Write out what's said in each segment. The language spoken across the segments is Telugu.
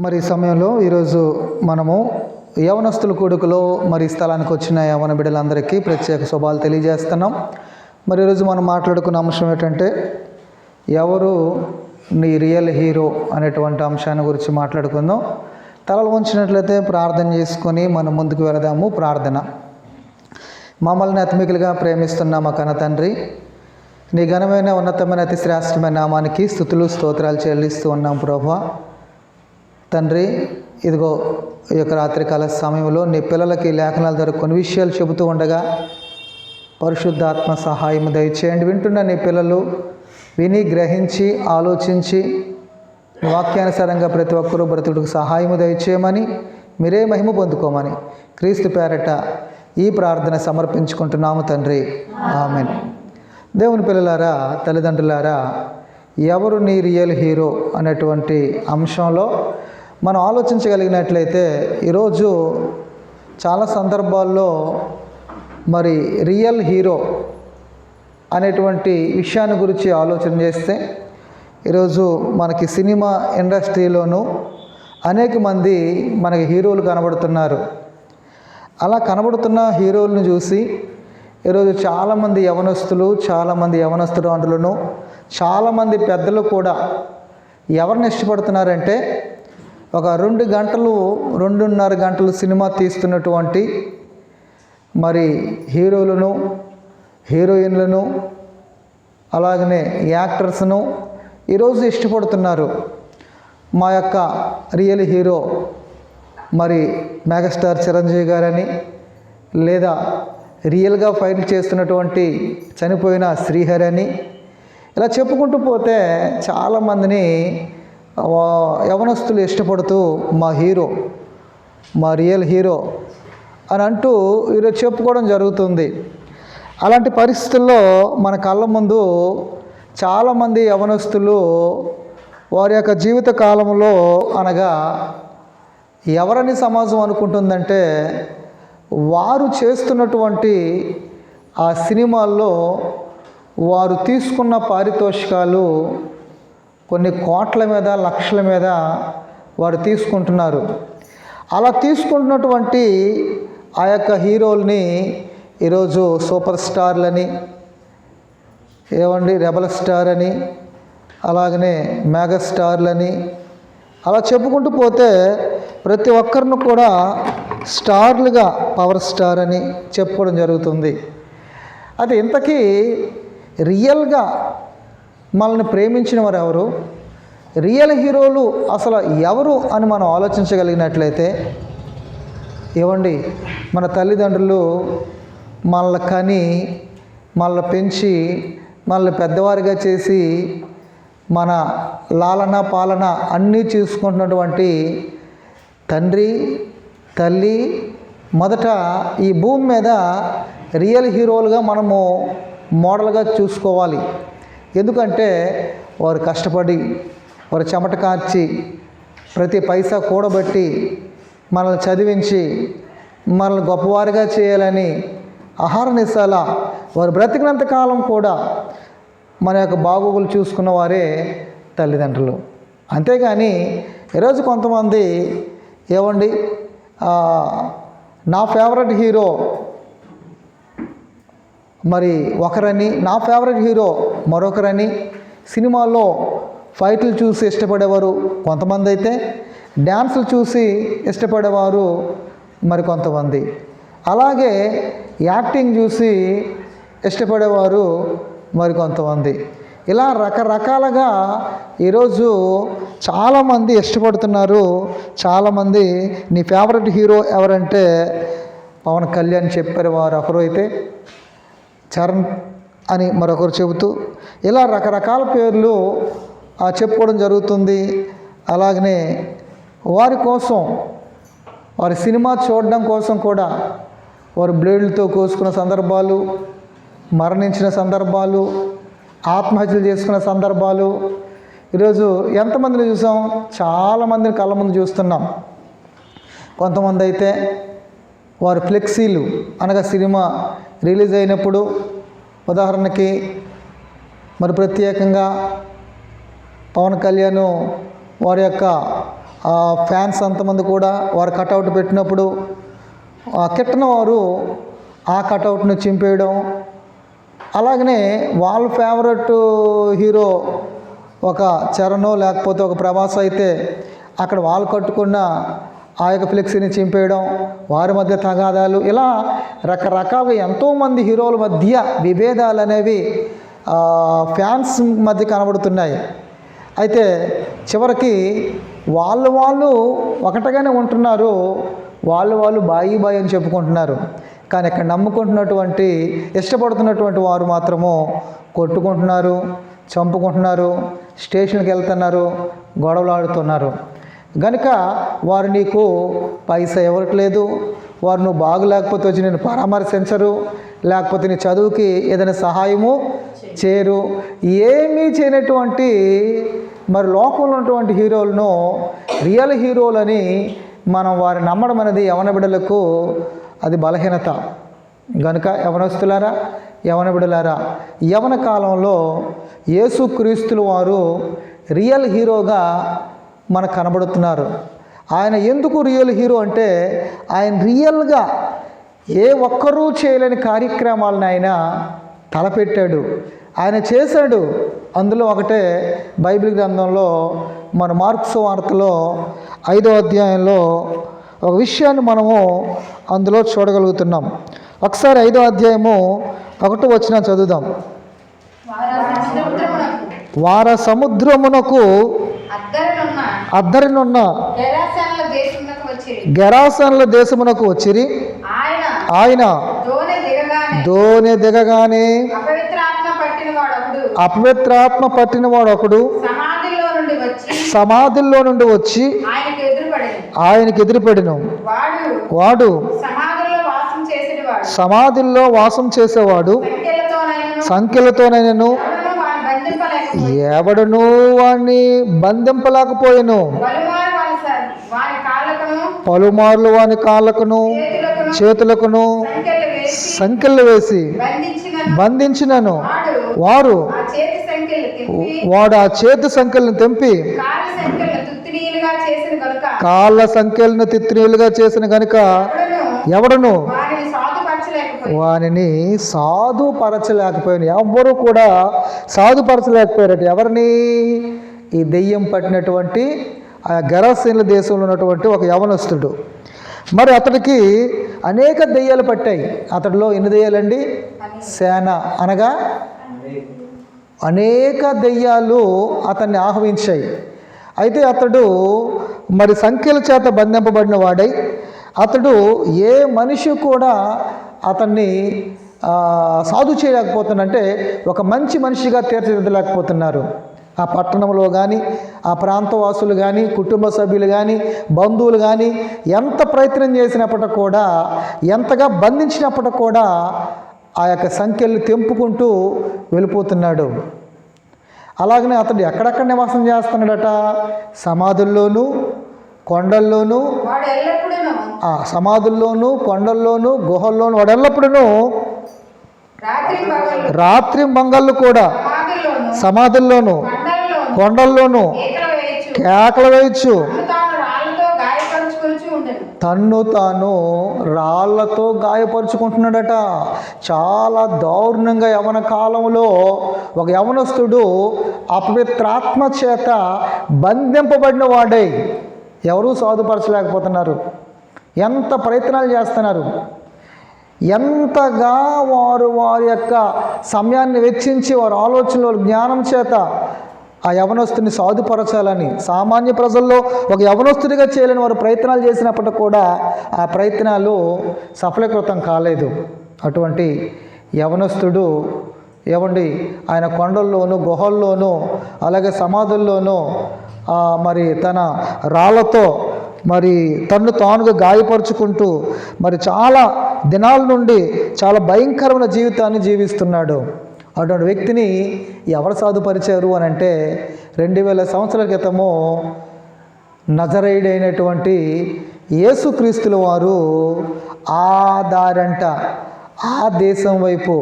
మరి సమయంలో ఈరోజు మనము యవనస్తుల కొడుకులో మరి ఈ స్థలానికి వచ్చిన యవన బిడ్డలందరికీ ప్రత్యేక శుభాలు తెలియజేస్తున్నాం. మరి ఈరోజు మనం మాట్లాడుకున్న అంశం ఏంటంటే ఎవరు నీ రియల్ హీరో అనేటువంటి అంశాన్ని గురించి మాట్లాడుకుందాం. తలలు ఉంచినట్లయితే ప్రార్థన చేసుకొని మనం ముందుకు వెళదాము. ప్రార్థన. మమ్మల్ని అత్మికులుగా ప్రేమిస్తున్న మా కన్న తండ్రి నీ ఘనమైన ఉన్నతమైన అతి శ్రేష్టమైన నామానికి స్థుతులు స్తోత్రాలు చెల్లిస్తూ ఉన్నాం ప్రభా. తండ్రి ఇదిగో ఈ యొక్క రాత్రికాల సమయంలో నీ పిల్లలకి లేఖనాల ద్వారా కొన్ని విషయాలు చెబుతూ ఉండగా పరిశుద్ధాత్మ సహాయం దయచేయండి. వింటున్న నీ పిల్లలు విని గ్రహించి ఆలోచించి వాక్యానుసారంగా ప్రతి ఒక్కరూ బ్రతుకుడికి సహాయము దయచేయమని మీరే మహిమ పొందుకోమని క్రీస్తు పేరట ఈ ప్రార్థన సమర్పించుకుంటున్నాము తండ్రి. ఆమెన్. దేవుని పిల్లలారా తల్లిదండ్రులారా ఎవరు నీ రియల్ హీరో అనేటువంటి అంశంలో మనం ఆలోచించగలిగినట్లయితే ఈరోజు చాలా సందర్భాల్లో మరి రియల్ హీరో అనేటువంటి విషయాన్ని గురించి ఆలోచన చేస్తే ఈరోజు మనకి సినిమా ఇండస్ట్రీలోనూ అనేక మంది మనకి హీరోలు కనబడుతున్నారు. అలా కనబడుతున్న హీరోలను చూసి ఈరోజు చాలామంది యవనస్తులు చాలామంది యవనస్తురాండ్రులను చాలామంది పెద్దలు కూడా ఎవరిని ఇష్టపడుతున్నారంటే ఒక రెండు గంటలు రెండున్నర గంటలు సినిమా తీస్తున్నటువంటి మరి హీరోలను హీరోయిన్లను అలాగనే యాక్టర్స్ను ఈరోజు ఇష్టపడుతున్నారు మా యొక్క రియల్ హీరో మరి మెగాస్టార్ చిరంజీవి గారని లేదా రియల్గా ఫైట్ చేస్తున్నటువంటి చనిపోయిన శ్రీహరి అని. ఇలా చెప్పుకుంటూ పోతే చాలామందిని యవనస్తులు ఇష్టపడుతూ మా హీరో మా రియల్ హీరో అని అంటూ ఈరోజు చెప్పుకోవడం జరుగుతుంది. అలాంటి పరిస్థితుల్లో మన కళ్ళ ముందు చాలామంది యవనస్తులు వారి యొక్క జీవిత కాలంలో అనగా ఎవరని సమాజం అనుకుంటుందంటే వారు చేస్తున్నటువంటి ఆ సినిమాల్లో వారు తీసుకున్న పారితోషికాలు కొన్ని కోట్ల మీద లక్షల మీద వారు తీసుకుంటున్నారు. అలా తీసుకుంటున్నటువంటి ఆ యొక్క హీరోల్ని ఈరోజు సూపర్ స్టార్లని ఏమండి రెబల్ స్టార్ అని అలాగనే మెగా స్టార్లని అలా చెప్పుకుంటూ పోతే ప్రతి ఒక్కరిని కూడా స్టార్లుగా పవర్ స్టార్ అని చెప్పుకోవడం జరుగుతుంది. అది ఇంతకీ రియల్గా మనల్ని ప్రేమించిన వారు ఎవరు రియల్ హీరోలు అసలు ఎవరు అని మనం ఆలోచించగలిగినట్లయితే ఏమండి మన తల్లిదండ్రులు మనల్ని కని మనల్ని పెంచి మనల్ని పెద్దవారిగా చేసి మన లాలన పాలన అన్నీ చూసుకుంటున్నటువంటి తండ్రి తల్లి మొదట ఈ భూమి మీద రియల్ హీరోలుగా మనము మోడల్గా చూసుకోవాలి. ఎందుకంటే వారు కష్టపడి వారు చెమట కార్చి ప్రతి పైసా కూడబెట్టి మనల్ని చదివించి మనల్ని గొప్పవారిగా చేయాలని ఆహార నిశాల వారు బ్రతికినంత కాలం కూడా మన యొక్క బాగోగులు చూసుకున్న వారే తల్లిదండ్రులు. అంతేగాని ఈరోజు కొంతమంది ఏమండి నా ఫేవరెట్ హీరో మరి ఒకరని నా ఫేవరెట్ హీరో మరొకరని సినిమాల్లో ఫైట్లు చూసి ఇష్టపడేవారు కొంతమంది అయితే డ్యాన్సులు చూసి ఇష్టపడేవారు మరి కొంతమంది. అలాగే యాక్టింగ్ చూసి ఇష్టపడేవారు మరి కొంతమంది. ఇలా రకరకాలుగా ఈరోజు చాలామంది ఇష్టపడుతున్నారు. చాలామంది నీ ఫేవరెట్ హీరో ఎవరంటే? పవన్ కళ్యాణ్ చెప్పారు వారు ఒకరు అయితే. చరణ్ అని మరొకరు చెబుతూ ఇలా రకరకాల పేర్లు చెప్పుకోవడం జరుగుతుంది. అలాగనే వారి కోసం వారి సినిమా చూడడం కోసం కూడా వారు బ్లేడ్లతో కోసుకున్న సందర్భాలు మరణించిన సందర్భాలు ఆత్మహత్యలు చేసుకున్న సందర్భాలు. ఈరోజు ఎంతమందిని చూసాం? చాలామందిని కళ్ళ ముందు చూస్తున్నాం. కొంతమంది అయితే వారు ఫ్లెక్సీలు అనగా సినిమా రిలీజ్ అయినప్పుడు ఉదాహరణకి మరి ప్రత్యేకంగా పవన్ కళ్యాణ్ వారి యొక్క ఫ్యాన్స్ అంతమంది కూడా వారు కటౌట్ పెట్టినప్పుడు ఆ కిట్టన వారు ఆ కటౌట్ను చింపేయడం అలాగనే వాళ్ళ ఫేవరెట్ హీరో ఒక చరణో లేకపోతే ఒక ప్రభాస్ అయితే అక్కడ వాళ్ళు కట్టుకున్న ఆ యొక్క ఫ్లెక్సీని చింపేయడం వారి మధ్య తగాదాలు ఇలా రకరకాలుగా ఎంతోమంది హీరోల మధ్య విభేదాలు అనేవి ఫ్యాన్స్ మధ్య కనబడుతున్నాయి. అయితే చివరికి వాళ్ళు వాళ్ళు ఒకటగానే ఉంటున్నారు వాళ్ళు వాళ్ళు బాయి బాయి అని చెప్పుకుంటున్నారు. కానీ ఇక్కడ నమ్ముకుంటున్నటువంటి ఇష్టపడుతున్నటువంటి వారు మాత్రము కొట్టుకుంటున్నారు చంపుకుంటున్నారు స్టేషన్కి వెళ్తున్నారు గొడవలు ఆడుతున్నారు గనుక వారు నీకు పైసా ఇవ్వట్లేదు వారు నువ్వు బాగులేకపోతే వచ్చి నేను పరామర్శించరు లేకపోతే నీ చదువుకి ఏదైనా సహాయము చేయరు ఏమీ చేయనటువంటి మరి లోకంలో ఉన్నటువంటి హీరోలను రియల్ హీరోలని మనం వారిని నమ్మడం అనేది యవన బిడ్డలకు అది బలహీనత. గనుక యవనస్తులారా యవన బిడ్డలారా యవన కాలంలో యేసుక్రీస్తులు వారు రియల్ హీరోగా మనకు కనబడుతున్నారు. ఆయన ఎందుకు రియల్ హీరో అంటే ఆయన రియల్గా ఏ ఒక్కరూ చేయలేని కార్యక్రమాలను ఆయన తలపెట్టాడు. ఆయన చేశాడు. అందులో ఒకటే బైబిల్ గ్రంథంలో మన మార్క్స్ వార్తలో ఐదో అధ్యాయంలో ఒక విషయాన్ని మనము అందులో చూడగలుగుతున్నాం. ఒకసారి ఐదో అధ్యాయము ఒకటి వచ్చిన చదువుదాం. వారు సముద్రమునకు వార సముద్రమునకు అద్దరినున్న గెరాసనుల దేశమునకు వచ్చిరి. ఆయన ఆయన దోణి దిగగానే దోనె దిగగానే అపవిత్రాత్మ పట్టిన పట్టినవాడు ఒకడు సమాధిలో నుండి వచ్చి సమాధుల్లో నుండి వచ్చి ఆయనకు ఎదురుపడిను. వాడు వాడు వాడు సమాధుల్లో వాసం చేసేవాడు. సంఖ్యలతోనైనను సంఖ్యలతోనైనను ఎవడను వాని బంధింపలేకపోయి ఎవడను వాణ్ణి బంధింపలేకపోయాను. పలుమార్లు వాని కాళ్ళకును చేతులకును సంఖ్యలు వేసి బంధించినను. వారు వాడు ఆ చేతి సంఖ్యలను తెంపి కాళ్ళ సంఖ్యలను తుత్తినీయులుగా చేసిన గనుక ఎవడను వానిని సాధుపరచలేకపోయాను ఎవ్వరూ కూడా సాధుపరచలేకపోయారట ఎవరిని? ఈ దెయ్యం పట్టినటువంటి ఆ గరసీనుల దేశంలో ఉన్నటువంటి ఒక యవనస్తుడు. మరి అతడికి అనేక దెయ్యాలు పట్టాయి. అతడిలో ఎన్ని దెయ్యాలండి? సేన అనగా అనేక దెయ్యాలు అతన్ని ఆహ్వానించాయి. అయితే అతడు మరి సంఖ్యల చేత బంధింపబడిన వాడై అతడు ఏ మనిషి కూడా అతన్ని సాధు చేయలేకపోతున్నంటే ఒక మంచి మనిషిగా తీర్చిదిద్దలేకపోతున్నారు. ఆ పట్టణంలో కానీ ఆ ప్రాంతవాసులు కానీ కుటుంబ సభ్యులు కానీ బంధువులు కానీ ఎంత ప్రయత్నం చేసినప్పటికి కూడా ఎంతగా బంధించినప్పటికి కూడా ఆ యొక్క సంఖ్యలు తెంపుకుంటూ వెళ్ళిపోతున్నాడు. అలాగనే అతడు ఎక్కడెక్కడ నివాసం చేస్తున్నాడట? సమాధుల్లోనూ కొండల్లోనూ సమాధుల్లోనూ కొండల్లోనూ గుహల్లోనూ వాడు ఎల్లప్పుడూ రాత్రి మంగళ్ళు కూడా సమాధుల్లోను కొండల్లోనూ కేకలు వేయచ్చు. తన్ను తాను రాళ్ళతో గాయపరుచుకుంటున్నాడట. చాలా దారుణంగా యవన కాలంలో ఒక యవనస్తుడు అపవిత్రాత్మ చేత బంధింపబడిన వాడై ఎవరూ సాధుపరచలేకపోతున్నారు. ఎంత ప్రయత్నాలు చేస్తున్నారు. ఎంతగా వారు వారి యొక్క సమయాన్ని వెచ్చించి వారి ఆలోచనలు జ్ఞానం చేత ఆ యవనస్తుని సాధుపరచాలని సామాన్య ప్రజల్లో ఒక యవనస్తుడిగా చేయలేని వారు ప్రయత్నాలు చేసినప్పటికీ కూడా ఆ ప్రయత్నాలు సఫలీకృతం కాలేదు. అటువంటి యవనస్తుడు ఏమండి ఆయన కొండల్లోనూ గుహల్లోనూ అలాగే సమాధుల్లోనూ మరి తన రాళ్ళతో మరి తన్ను తానుగా గాయపరుచుకుంటూ మరి చాలా దినాల నుండి చాలా భయంకరమైన జీవితాన్ని జీవిస్తున్నాడు. అటువంటి వ్యక్తిని ఎవరు సాధుపరిచారు అని అంటే రెండు వేల సంవత్సరాల క్రితము నజరైడైనటువంటి యేసుక్రీస్తుల వారు ఆ దారంట ఆ దేశం వైపు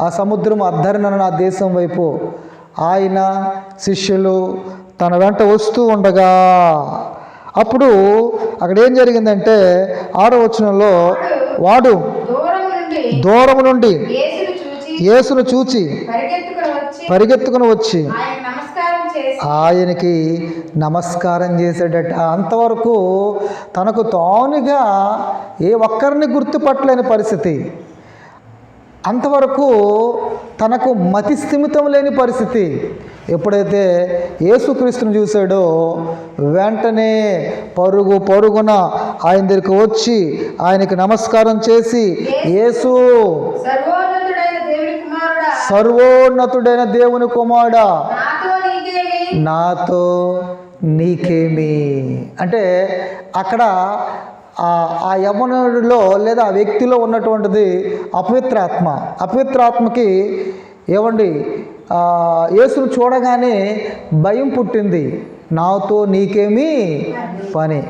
ఆ సముద్రం అద్దరినన్న ఆ దేశం వైపు ఆయన శిష్యులు తన వెంట వస్తూ ఉండగా అప్పుడు అక్కడ ఏం జరిగిందంటే ఆరో వచనంలో వాడు దూరం నుండి యేసును చూచి పరిగెత్తుకుని వచ్చి ఆయనకి నమస్కారం చేసేటట్టు అంతవరకు తనకు తానుగా ఏ ఒక్కరిని గుర్తుపట్టలేని పరిస్థితి. అంతవరకు తనకు మతి స్థిమితం లేని పరిస్థితి. ఎప్పుడైతే యేసుక్రీస్తుని చూశాడో వెంటనే పరుగు పరుగున ఆయన దగ్గరికి వచ్చి ఆయనకి నమస్కారం చేసి యేసు సర్వోన్నతుడైన దేవుని కుమారుడా నాతో నీకేమి? అంటే అక్కడ ఆ- ఆ యవనుడిలో లేదా ఆ వ్యక్తిలో ఉన్నటువంటిది అపవిత్రాత్మ. అపవిత్రాత్మకి ఏమండి యేసును చూడగానే భయం పుట్టింది. నాతో నీకేమి పని.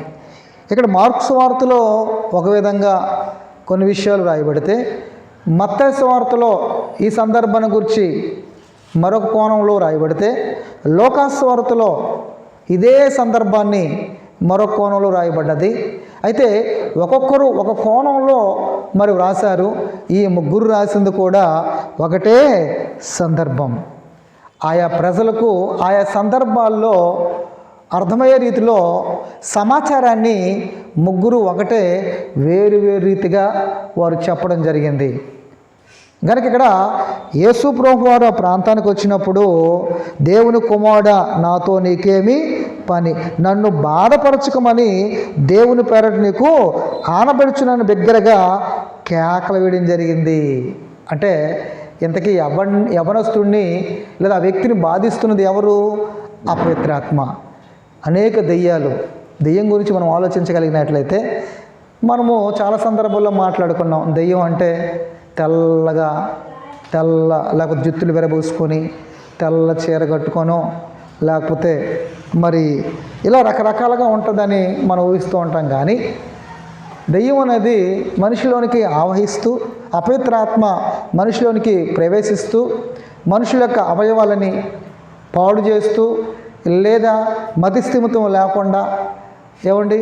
ఇక్కడ మార్క్స్ వార్తలో ఒక విధంగా కొన్ని విషయాలు రాయబడితే మత్తయి వార్తలో ఈ సందర్భాన్ని గురించి మరొక కోణంలో రాయబడితే లోకాస్ వార్తలో ఇదే సందర్భాన్ని మరొక కోణంలో రాయబడ్డది. అయితే ఒక్కొక్కరు ఒక కోణంలో మరి వ్రాశారు ఈ ముగ్గురు రాసింది కూడా ఒకటే సందర్భం. ఆయా ప్రజలకు ఆయా సందర్భాల్లో అర్థమయ్యే రీతిలో సమాచారాన్ని ముగ్గురు ఒకటే వేరు వేరు రీతిగా వారు చెప్పడం జరిగింది. గనక ఇక్కడ యేసు ప్రభు వారు ఆ ప్రాంతానికి వచ్చినప్పుడు దేవుని కుమారుడ నాతో నీకేమి పని నన్ను బాధపరచుకోమని దేవుని పేరట నీకు ఆనబడుచునని దగ్గరగా కేకలు వేయడం జరిగింది. అంటే ఇంతకీ యవన్ యవనస్తుడిని లేదా ఆ వ్యక్తిని బాధిస్తున్నది ఎవరు? అపవిత్రాత్మ అనేక దెయ్యాలు. దెయ్యం గురించి మనం ఆలోచించగలిగినట్లయితే మనము చాలా సందర్భాల్లో మాట్లాడుకున్నాం. దెయ్యం అంటే తెల్లగా తెల్ల లేకపోతే జుత్తులు విరబూసుకొని తెల్ల చీర కట్టుకోను లేకపోతే మరి ఇలా రకరకాలుగా ఉంటుందని మనం ఊహిస్తూ ఉంటాం కానీ దెయ్యం అనేది మనిషిలోనికి ఆవహిస్తూ అపవిత్రాత్మ మనిషిలోనికి ప్రవేశిస్తూ మనుషుల యొక్క అవయవాలని పాడు చేస్తూ లేదా మతిస్థిమితం లేకుండా ఏమండి?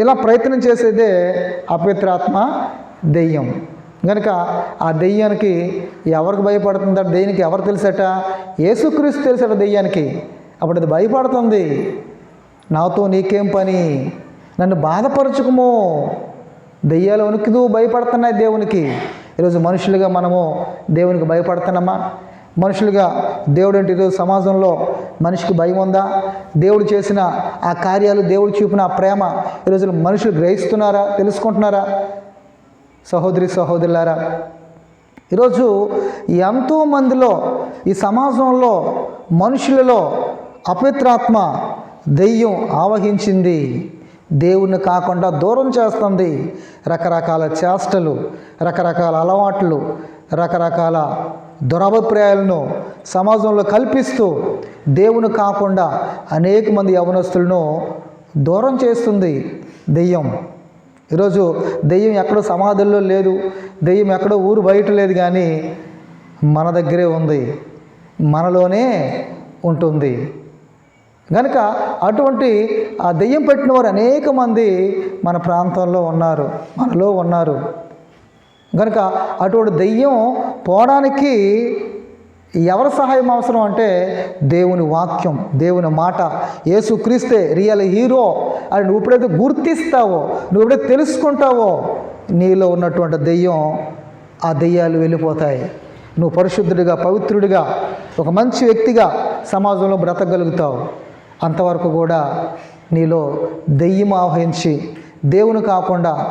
ఇలా ప్రయత్నం చేసేదే అపవిత్రాత్మ దెయ్యం. కనుక ఆ దెయ్యానికి ఎవరికి భయపడుతుందో దెయ్యానికి ఎవరు తెలుసట? యేసుక్రీస్తు తెలుసట దెయ్యానికి. అప్పుడు అది భయపడుతుంది. నాతో నీకేం పని? నన్ను బాధపరచుకుము. దెయ్యాలు వణుకుతూ భయపడుతున్నాయి దేవునికి. ఈరోజు మనుషులుగా మనము దేవునికి భయపడుతున్నామా? మనుషులుగా దేవుడు అంటే ఈరోజు సమాజంలో మనిషికి భయం ఉందా? దేవుడు చేసిన ఆ కార్యాలు దేవుడు చూపిన ఆ ప్రేమ ఈరోజు మనుషులు గ్రహిస్తున్నారా? తెలుసుకుంటున్నారా? సహోదరి సహోదరులారా ఈరోజు ఎంతోమందిలో ఈ సమాజంలో మనుషులలో అపవిత్రాత్మ దెయ్యం ఆవహించింది. దేవుణ్ణి కాకుండా దూరం చేస్తుంది. రకరకాల చేష్టలు రకరకాల అలవాట్లు రకరకాల దురభిప్రాయాలను సమాజంలో కల్పిస్తూ దేవుని కాకుండా అనేక మంది యవనస్తులను దూరం చేస్తుంది దెయ్యం. ఈరోజు దెయ్యం ఎక్కడో సమాధుల్లో లేదు దెయ్యం ఎక్కడో ఊరు బయట లేదు కానీ మన దగ్గరే ఉంది మనలోనే ఉంటుంది. కనుక అటువంటి ఆ దెయ్యం పెట్టిన వారు అనేక మంది మన ప్రాంతంలో ఉన్నారు మనలో ఉన్నారు. కనుక అటువంటి దెయ్యం పోవడానికి ఎవరి సహాయం అవసరం అంటే దేవుని వాక్యం దేవుని మాట. ఏసుక్రీస్తే రియల్ హీరో అని నువ్వు ఎప్పుడైతే గుర్తిస్తావో నువ్వు ఎప్పుడైతే తెలుసుకుంటావో నీలో ఉన్నటువంటి దెయ్యం ఆ దెయ్యాలు వెళ్ళిపోతాయి. నువ్వు పరిశుద్ధుడిగా పవిత్రుడిగా ఒక మంచి వ్యక్తిగా సమాజంలో బ్రతకగలుగుతావు. అంతవరకు కూడా నీలో దెయ్యం ఆవహించి దేవుని కాకుండా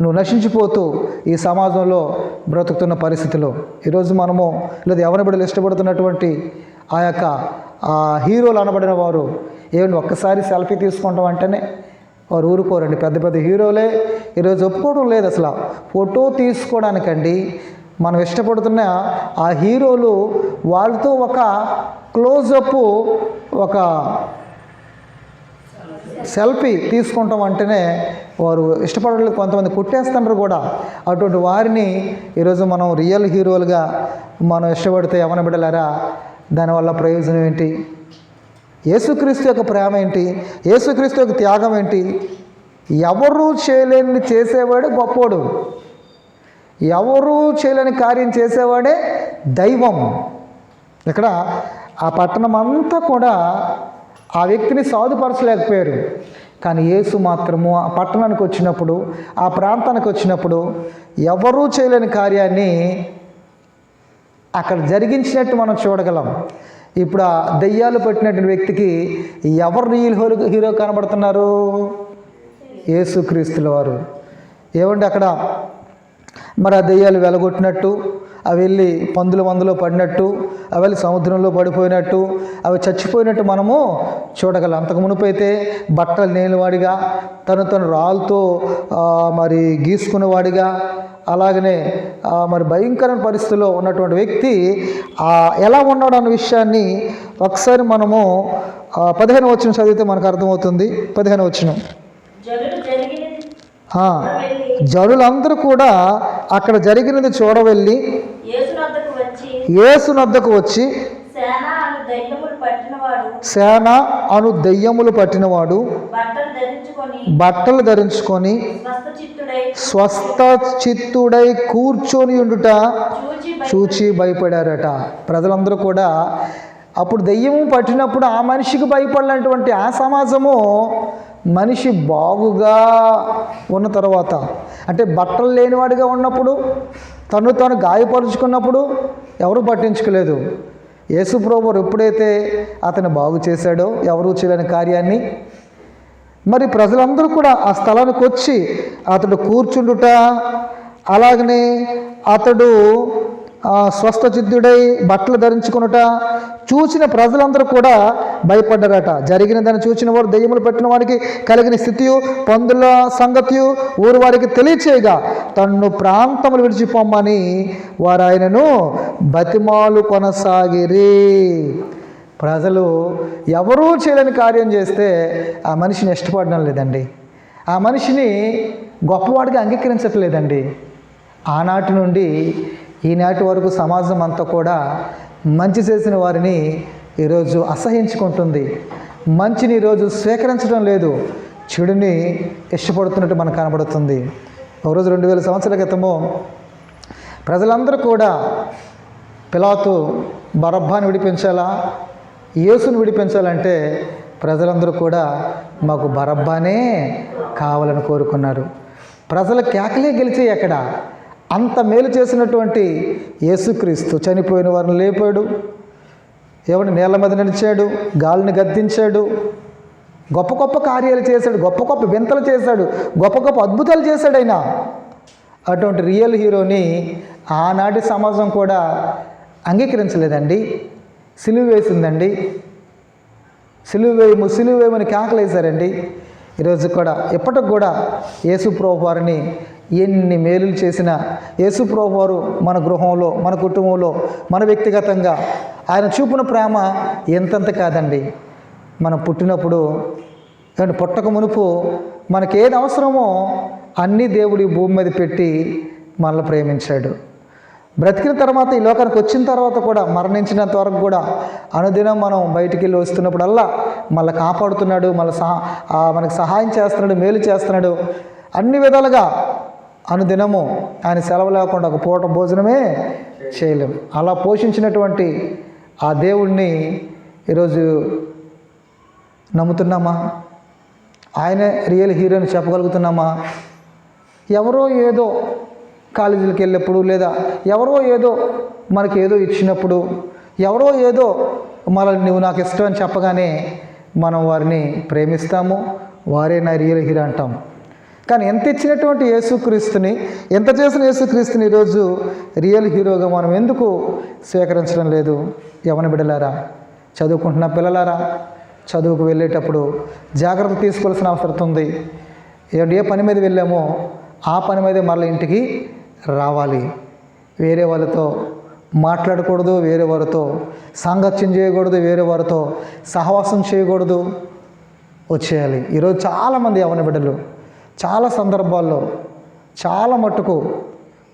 నువ్వు నశించిపోతూ ఈ సమాజంలో బ్రతుకుతున్న పరిస్థితిలో. ఈరోజు మనము లేదా ఎవరిని బిడ్డలు ఇష్టపడుతున్నటువంటి ఆ యొక్క ఆ హీరోలు అనబడిన వారు ఏమండి ఒక్కసారి సెల్ఫీ తీసుకుంటాం అంటేనే వారు ఊరుకోరండి. పెద్ద పెద్ద హీరోలే. ఈరోజు ఒప్పుకోవడం లేదు అసలు. ఫోటో తీసుకోవడానికండి మనం ఇష్టపడుతున్న ఆ హీరోలు వాళ్ళతో ఒక క్లోజప్ ఒక సెల్ఫీ తీసుకుంటాం అంటేనే వారు ఇష్టపడలేదు కొంతమంది కొట్టేస్తున్నారు కూడా. అటువంటి వారిని ఈరోజు మనం రియల్ హీరోలుగా మనం ఇష్టపడితే ఎవరిని బిడ్డలారా? దానివల్ల ప్రయోజనం ఏంటి? యేసుక్రీస్తు యొక్క ప్రేమ ఏంటి? యేసుక్రీస్తు యొక్క త్యాగం ఏంటి? ఎవరు చేయలేని చేసేవాడు గొప్పోడు. ఎవరు చేయలేని కార్యం చేసేవాడే దైవం. ఇక్కడ ఆ పట్టణం అంతా కూడా ఆ వ్యక్తిని సాధుపరచలేకపోయారు. కానీ యేసు మాత్రము ఆ పట్టణానికి వచ్చినప్పుడు ఆ ప్రాంతానికి వచ్చినప్పుడు ఎవరూ చేయలేని కార్యాన్ని అక్కడ జరిగించినట్టు మనం చూడగలం. ఇప్పుడు ఆ దెయ్యాలు పట్టినటువంటి వ్యక్తికి ఎవరు రియల్ హీరో హీరో కనబడుతున్నారు? యేసుక్రీస్తుల వారు. ఏమండి అక్కడ? మరి ఆ దెయ్యాలు వెలగొట్టినట్టు అవి వెళ్ళి పందుల మందులో పడినట్టు అవి వెళ్ళి సముద్రంలో పడిపోయినట్టు అవి చచ్చిపోయినట్టు మనము చూడగలం. అంతకు మునుపైతే బట్టలు లేనివాడిగా తను తను రాళ్ళతో మరి గీసుకునేవాడిగా అలాగనే మరి భయంకరమైన పరిస్థితిలో ఉన్నటువంటి వ్యక్తి ఎలా ఉన్నాడు అన్న విషయాన్ని ఒకసారి మనము పదిహేను వచ్చిన చదివితే మనకు అర్థమవుతుంది. పదిహేను వచ్చిన జనులందరూ కూడా అక్కడ జరిగినది చూడవెళ్ళి యేసు వద్దకు వచ్చి సేన అను దయ్యములు పట్టినవాడు బట్టలు ధరించుకొని స్వస్థ చిత్తుడై కూర్చొని ఉండుట చూచి చూచి భయపడారట. ప్రజలందరూ కూడా అప్పుడు దెయ్యము పట్టినప్పుడు ఆ మనిషికి భయపడినటువంటి ఆ సమాజము మనిషి బాగుగా ఉన్న తర్వాత అంటే బట్టలు లేనివాడిగా ఉన్నప్పుడు తను తాను గాయపరుచుకున్నప్పుడు ఎవరు పట్టించుకోలేదు. యేసుప్రభు ఎప్పుడైతే అతను బాగు చేశాడో ఎవరు చేయలేని కార్యాన్ని మరి ప్రజలందరూ కూడా ఆ స్థలానికి వచ్చి అతడు కూర్చుండుట అలాగనే అతడు స్వస్థచిత్తుడై బట్టలు ధరించుకునుట చూసిన ప్రజలందరూ కూడా భయపడ్డారట. జరిగిన దాన్ని చూసిన వారు దెయ్యములు పెట్టిన వారికి కలిగిన స్థితియు పందుల సంగతి ఊరు వారికి తెలియచేయగా తన్ను ప్రాంతములు విడిచిపోమ్మని వారు ఆయనను బతిమాలు కొనసాగిరి. ప్రజలు ఎవరూ చేయలేని కార్యం చేస్తే ఆ మనిషిని ఇష్టపడడం లేదండి. ఆ మనిషిని గొప్పవాడిగా అంగీకరించట్లేదండి. ఆనాటి నుండి ఈనాటి వరకు సమాజం అంతా కూడా మంచి చేసిన వారిని ఈరోజు అసహించుకుంటుంది. మంచిని ఈరోజు స్వీకరించడం లేదు. చెడుని ఇష్టపడుతున్నట్టు మనకు కనబడుతుంది. ఒకరోజు రెండు వేల సంవత్సరాల క్రితము ప్రజలందరూ కూడా పిలాతు బరబ్బాని విడిపించాలా? యేసుని విడిపించాలంటే ప్రజలందరూ కూడా మాకు బరబ్బానే కావాలని కోరుకున్నారు. ప్రజల కేకలే గెలిచి ఎక్కడ అంత మేలు చేసినటువంటి యేసుక్రీస్తు చనిపోయిన వారిని లేపాడు. ఎవరిని నేల మీద నడిచాడు గాలిని గద్దించాడు గొప్ప గొప్ప కార్యాలు చేశాడు గొప్ప గొప్ప వింతలు చేశాడు గొప్ప గొప్ప అద్భుతాలు చేశాడు ఆయన. అటువంటి రియల్ హీరోని ఆనాటి సమాజం కూడా అంగీకరించలేదండి సిలువ వేసిందండి. సిలువ వేయము సిలువ వేయమని కేకలేశారండి. ఈరోజు కూడా ఇప్పటికి కూడా యేసు వారిని ఎన్ని మేలులు చేసినా యేసు వారు మన గృహంలో మన కుటుంబంలో మన వ్యక్తిగతంగా ఆయన చూపిన ప్రేమ ఎంతంత కాదండి. మనం పుట్టినప్పుడు పుట్టక మునుపు మనకి ఏది అవసరమో అన్నీ దేవుడి భూమి మీద పెట్టి మనల్ని ప్రేమించాడు. బ్రతికిన తర్వాత ఈ లోకానికి వచ్చిన తర్వాత కూడా మరణించినంత వరకు కూడా అనుదినం మనం బయటికి వెళ్ళి వస్తున్నప్పుడల్లా మళ్ళీ కాపాడుతున్నాడు మళ్ళీ సహా మనకు సహాయం చేస్తున్నాడు మేలు చేస్తున్నాడు. అన్ని విధాలుగా అనుదినము ఆయన సెలవు లేకుండా ఒక పూట భోజనమే చేయలేము. అలా పోషించినటువంటి ఆ దేవుణ్ణి ఈరోజు నమ్ముతున్నామా? ఆయనే రియల్ హీరోని చెప్పగలుగుతున్నామా? ఎవరో ఏదో కాలేజీలకు వెళ్ళినప్పుడు లేదా ఎవరో ఏదో మనకి ఏదో ఇచ్చినప్పుడు ఎవరో ఏదో మనల్ని నువ్వు నాకు ఇష్టం అని చెప్పగానే మనం వారిని ప్రేమిస్తాము వారే నా రియల్ హీరో అంటాం కానీ ఎంత ఇచ్చినటువంటి యేసుక్రీస్తుని ఎంత చేసిన యేసుక్రీస్తుని ఈరోజు రియల్ హీరోగా మనం ఎందుకు స్వీకరించడం లేదు? యవన బిడ్డలారా చదువుకుంటున్న పిల్లలారా? చదువుకు వెళ్ళేటప్పుడు జాగ్రత్త తీసుకోవాల్సిన అవసరం ఉంది. ఏ- ఏ పని మీద వెళ్ళామో ఆ పని మీదే మళ్ళీ ఇంటికి రావాలి. వేరే వాళ్ళతో మాట్లాడకూడదు వేరే వారితో సాంగత్యం చేయకూడదు వేరే వారితో సహవాసం చేయకూడదు. వచ్చేయాలి. ఈరోజు చాలామంది యవన బిడ్డలు చాలా సందర్భాల్లో చాలా మట్టుకు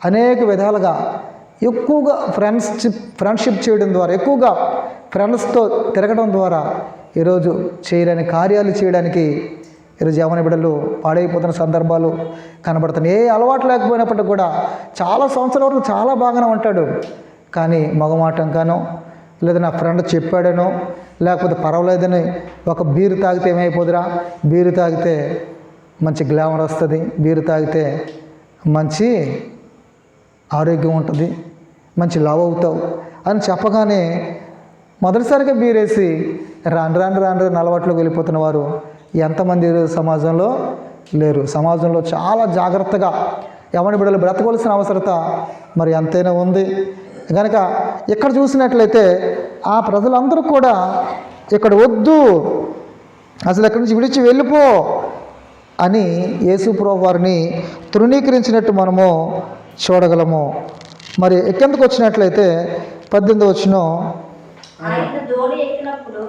అనేక విధాలుగా ఎక్కువగా ఫ్రెండ్షిప్ ఫ్రెండ్షిప్ చేయడం ద్వారా ఎక్కువగా ఫ్రెండ్స్తో తిరగడం ద్వారా ఈరోజు చేయలేని కార్యాలు చేయడానికి ఈరోజు యవన బిడ్డలు పాడైపోతున్న సందర్భాలు కనబడుతున్నాయి. ఏ అలవాటు లేకపోయినప్పటికీ కూడా చాలా సంవత్సరాల వరకు చాలా బాగానే ఉంటాడు. కానీ మగమాటంగానో లేదా నా ఫ్రెండ్ చెప్పాడనో లేకపోతే పర్వాలేదని ఒక బీరు తాగితే ఏమైపోదురా? బీరు తాగితే మంచి గ్లామర్ వస్తుంది బీరు తాగితే మంచి ఆరోగ్యం ఉంటుంది మంచి లవ్ అవుతావు అని చెప్పగానే మొదటిసారిగా బీరేసి రాను రాను రాను రాను అలవాట్లోకి వెళ్ళిపోతున్న వారు ఎంతమంది సమాజంలో లేరు? సమాజంలో చాలా జాగ్రత్తగా ఎవరి బిడ్డలు బ్రతకవలసిన అవసరత మరి ఎంతైనా ఉంది. కనుక ఇక్కడ చూసినట్లయితే ఆ ప్రజలందరూ కూడా ఇక్కడ వద్దు అసలు ఎక్కడి నుంచి విడిచి వెళ్ళిపో అని యేసుప్రభు వారిని తృణీకరించినట్టు మనము చూడగలము. మరి ఎక్కెందుకు వచ్చినట్లయితే పద్దెనిమిది వచ్చిన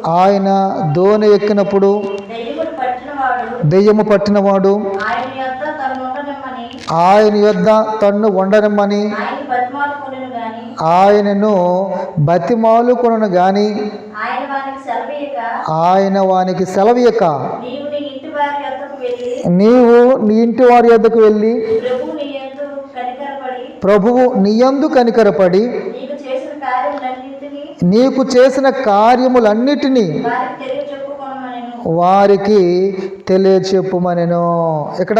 ఆయన దోణి ఎక్కినప్పుడు దెయ్యము పట్టినవాడు. ఆయన యొద్ద తన్ను ఉండనమ్మని ఆయనను బతిమాలు కొనను గాని. ఆయన వారికి సెలవీయక ఆయన వానికి సెలవీయక నీవు నీ ఇంటి వారి యొద్దకు వెళ్ళి. ప్రభువు నీయందు కనికరపడి. నీకు చేసిన కార్యములన్నిటినీ వారికి తెలియచెప్పుమనెను. ఇక్కడ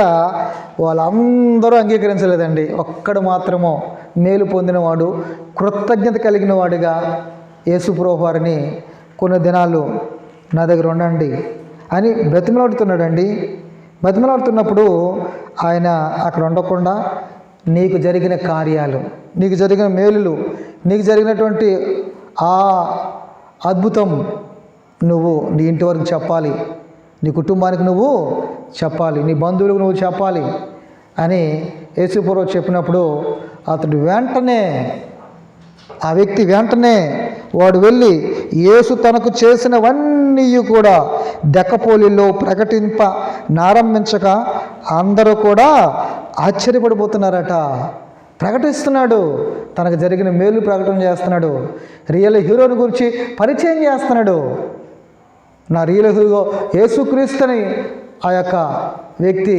వాళ్ళందరూ అంగీకరించలేదండి. ఒక్కడు మాత్రము మేలు పొందినవాడు కృతజ్ఞత కలిగిన వాడిగా యేసుప్రభు వారిని కొన్ని దినాలు నా దగ్గర ఉండండి అని బ్రతిమలాడుతున్నాడండి బతిమలాడుతున్నప్పుడు ఆయన అక్కడ ఉండకుండా నీకు జరిగిన కార్యాలు నీకు జరిగిన మేలులు నీకు జరిగినటువంటి ఆ అద్భుతం నువ్వు నీ ఇంటి వరకు చెప్పాలి. నీ కుటుంబానికి నువ్వు చెప్పాలి. నీ బంధువులకు నువ్వు చెప్పాలి అని యేసుపూర్వ చెప్పినప్పుడు అతడు వెంటనే ఆ వ్యక్తి వెంటనే వాడు వెళ్ళి యేసు తనకు చేసినవన్నీ కూడా దెక్కపోలిలో ప్రకటింప నారంభించక అందరూ కూడా ఆశ్చర్యపడిపోతున్నారట. ప్రకటిస్తున్నాడు. తనకు జరిగిన మేలు ప్రకటన చేస్తున్నాడు. రియల్ హీరోని గురించి పరిచయం చేస్తున్నాడు. నా రియల్ హీరో యేసుక్రీస్తుని ఆ యొక్క వ్యక్తి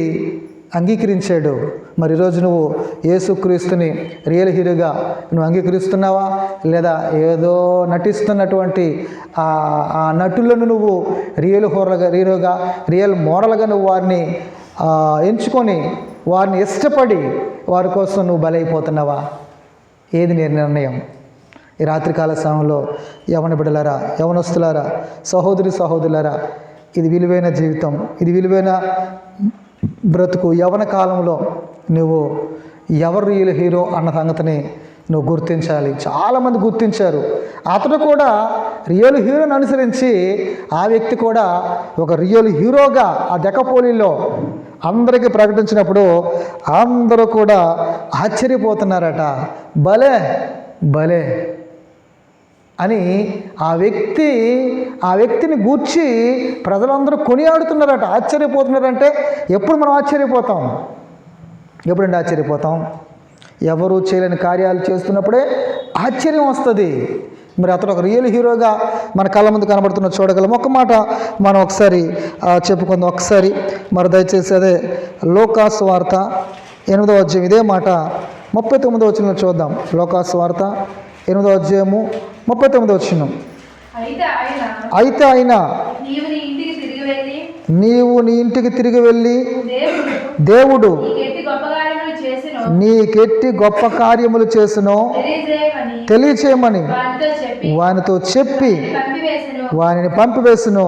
అంగీకరించాడు. మరి ఈరోజు నువ్వు యేసుక్రీస్తుని రియల్ హీరోగా నువ్వు అంగీకరిస్తున్నావా? లేదా ఏదో నటిస్తున్నటువంటి ఆ ఆ నటులను నువ్వు రియల్ హోరల్గా హీరోగా రియల్ మోడల్గా నువ్వు వారిని ఎంచుకొని వారిని ఇష్టపడి వారి కోసం నువ్వు బలైపోతున్నావా? ఏది నీ నిర్ణయం? ఈ రాత్రికాల సమయంలో యవన బిడలారా యవనస్తులారా సహోదరి సహోదరులారా ఇది విలువైన జీవితం ఇది విలువైన బ్రతుకు యవన కాలంలో నువ్వు ఎవరు రియల్ హీరో అన్న సంగతిని నువ్వు గుర్తించాలి. చాలామంది గుర్తించారు. అతడు కూడా రియల్ హీరోని అనుసరించి ఆ వ్యక్తి కూడా ఒక రియల్ హీరోగా ఆ డెకపోలీలో అందరికీ ప్రకటించినప్పుడు అందరూ కూడా ఆశ్చర్యపోతున్నారట. భలే భలే. అని ఆ వ్యక్తి ఆ వ్యక్తిని గూర్చి ప్రజలందరూ కొనియాడుతున్నారట. ఆశ్చర్యపోతున్నారంటే ఎప్పుడు మనం ఆశ్చర్యపోతాం? ఎప్పుడంటే ఆశ్చర్యపోతాం? ఎవరు చేయలేని కార్యాలు చేస్తున్నప్పుడే ఆశ్చర్యం వస్తుంది. మరి అతను ఒక రియల్ హీరోగా మన కళ్ళ ముందు కనబడుతున్న చూడగలం. ఒక మాట మనం ఒకసారి చెప్పుకుందాం. ఒకసారి మరి దయచేసి అదే లోకాస్ వార్త ఎనిమిదో అధ్యాయం ఇదే మాట. ముప్పై తొమ్మిదో వచ్చిన చూద్దాం. లోకాస్ వార్త ఎనిమిదో అధ్యాయము ముప్పై తొమ్మిదో వచ్చిన. అయితే ఆయన నీవు నీ ఇంటికి తిరిగి వెళ్ళి దేవుడు నీకెట్టి గొప్ప కార్యములు చేసిన తెలియచేయమని వానితో చెప్పి వానిని పంపివేసును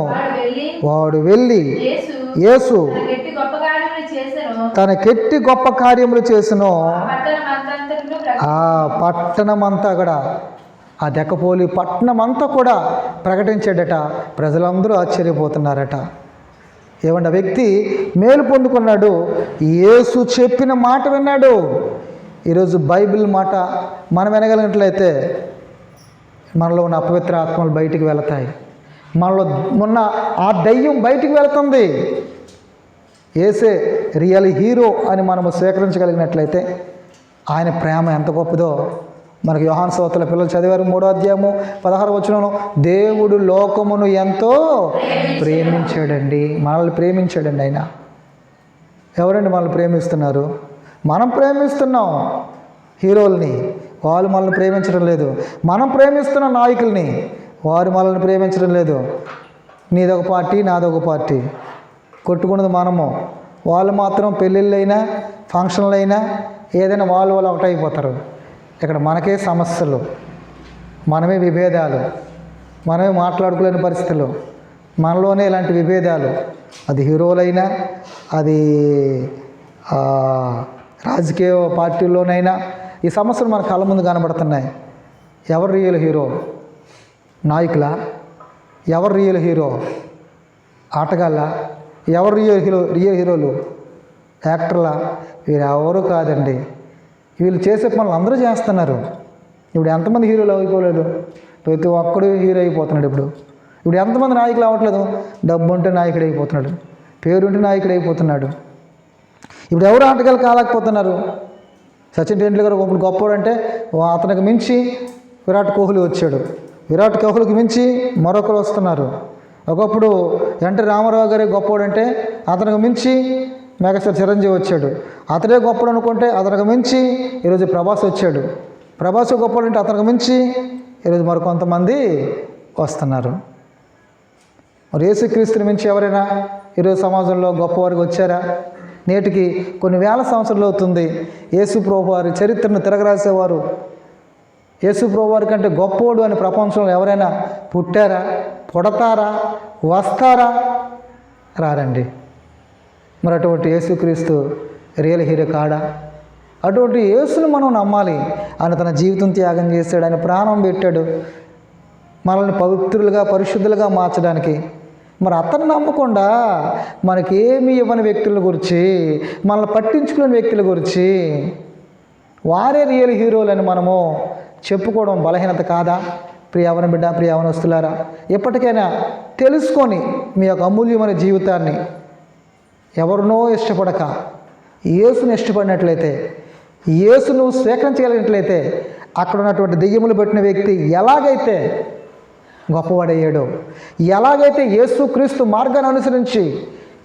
వాడు వెళ్ళి యేసు తనకెట్టి గొప్ప కార్యములు చేసెను తనకెట్టి గొప్ప కార్యములు చేసునో పట్టణం అంతటను ఆ పట్టణం అంతా కూడా ఆ దెక్కపోలి పట్టణం అంతా కూడా ప్రకటించాడట. ప్రజలందరూ ఆశ్చర్యపోతున్నారట. ఏమంటే వ్యక్తి మేలు పొందుకున్నాడు. యేసు చెప్పిన మాట విన్నాడు. ఈరోజు బైబిల్ మాట మనం వినగలిగినట్లయితే మనలో ఉన్న అపవిత్ర ఆత్మలు బయటికి వెళతాయి. మనలో ఉన్న ఆ దయ్యం బయటికి వెళుతుంది. ఏసే రియల్ హీరో అని మనము స్వీకరించగలిగినట్లయితే ఆయన ప్రేమ ఎంత గొప్పదో. మనకి యోహాన్ సోతల పిల్లలు చదివారు మూడో అధ్యాయము పదహారు వచనంలో దేవుడు లోకమును ఎంతో ప్రేమించాడండి. మనల్ని ప్రేమించాడండి ఆయన. ఎవరండి మనల్ని ప్రేమిస్తున్నారు? మనం ప్రేమిస్తున్నాం హీరోల్ని. వాళ్ళు మనల్ని ప్రేమించడం లేదు. మనం ప్రేమిస్తున్న నాయకుల్ని. వారు మనల్ని ప్రేమించడం లేదు. నీదొక పార్టీ నాదొక పార్టీ. కొట్టుకున్నది మనము. వాళ్ళు మాత్రం పెళ్ళిళ్ళైనా ఫంక్షన్లైనా ఏదైనా వాళ్ళు వాళ్ళు ఒకటైపోతారు ఇక్కడ మనకే సమస్యలు. మనమే విభేదాలు. మనమే మాట్లాడుకోలేని పరిస్థితులు. మనలోనే ఇలాంటి విభేదాలు. అది హీరోలైనా అది రాజకీయ పార్టీల్లోనైనా ఈ సమస్యలు మన కళ్ళ ముందు కనబడుతున్నాయి. ఎవరు రియల్ హీరో నాయకుల? ఎవరు రియల్ హీరో ఆటగాళ్ళ? ఎవరు రియల్ హీరో రియల్ హీరోలు? యాక్టర్లా? వీరు ఎవరు కాదండి. వీళ్ళు చేసే పనులు అందరూ చేస్తున్నారు. ఇప్పుడు ఎంతమంది హీరోలు అయిపోలేదు? ప్రతి ఒక్కడు హీరో అయిపోతున్నాడు ఇప్పుడు. ఇప్పుడు ఎంతమంది నాయకులు అవ్వట్లేదు? డబ్బు ఉంటే నాయకుడు అయిపోతున్నాడు. పేరుంటే నాయకుడు అయిపోతున్నాడు. ఇప్పుడు ఎవరు ఆటగాళ్ళు కాలేకపోతున్నారు? సచిన్ టెండూల్కర్ ఇప్పుడు గొప్పవాడు అంటే అతనికి మించి విరాట్ కోహ్లీ వచ్చాడు. విరాట్ కోహ్లీకి మించి మరొకరు వస్తున్నారు. ఒకప్పుడు ఎన్టీ రామారావు గారే గొప్పవాడు అంటే అతనికి మించి మెగాస్టార్ చిరంజీవి వచ్చాడు. అతడే గొప్పడు అనుకుంటే అతనికి మించి ఈరోజు ప్రభాస్ వచ్చాడు. ప్రభాస్ గొప్పడు అంటే అతనికి మించి ఈరోజు మరికొంతమంది వస్తున్నారు. మరి యేసుక్రీస్తుని మించి ఎవరైనా ఈరోజు సమాజంలో గొప్పవారికి వచ్చారా? నేటికి కొన్ని వేల సంవత్సరాలు అవుతుంది. యేసు ప్రభు వారి చరిత్రను తిరగరాసేవారు. యేసు ప్రభు వారి కంటే గొప్పోడు అని ప్రపంచంలో ఎవరైనా పుట్టారా? పుడతారా? వస్తారా? రారండి. మరి అటువంటి యేసుక్రీస్తు రియల్ హీరో కాడా? అటువంటి యేసును మనం నమ్మాలి. ఆయన తన జీవితం త్యాగం చేశాడు. ఆయన ప్రాణం పెట్టాడు. మనల్ని పవిత్రులుగా పరిశుద్ధులుగా మార్చడానికి. మరి అతను నమ్మకుండా మనకి ఏమి ఇవ్వని వ్యక్తుల గురించి మనల్ని పట్టించుకునే వ్యక్తుల గురించి వారే రియల్ హీరోలని మనము చెప్పుకోవడం బలహీనత కాదా? ప్రియావన బిడ్డ ప్రియవనస్తులారా ఎప్పటికైనా తెలుసుకొని మీ యొక్క అమూల్యమైన జీవితాన్ని ఎవరినో ఇష్టపడక యేసును ఇష్టపడినట్లయితే యేసును స్వీకరించగలిగినట్లయితే అక్కడ ఉన్నటువంటి దెయ్యములు పెట్టిన వ్యక్తి ఎలాగైతే గొప్పవాడయ్యాడో ఎలాగైతే యేసుక్రీస్తు మార్గాన్ని అనుసరించి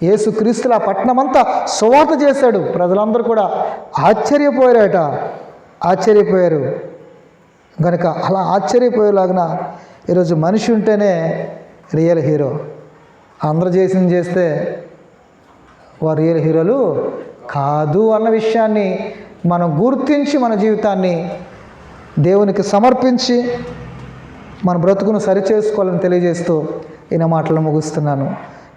యేసుక్రీస్తుల పట్టణమంతా సువార్త చేశాడు ప్రజలందరూ కూడా ఆశ్చర్యపోయారట ఆశ్చర్యపోయారు. కనుక అలా ఆశ్చర్యపోయేలాగిన ఈరోజు మనిషి ఉంటేనే రియల్ హీరో. అందరు చేసింది చేస్తే వారు రియల్ హీరోలు కాదు అన్న విషయాన్ని మనం గుర్తించి మన జీవితాన్ని దేవునికి సమర్పించి మన బ్రతుకును సరిచేసుకోవాలని తెలియజేస్తూ ఈయన మాటలు ముగిస్తున్నాను.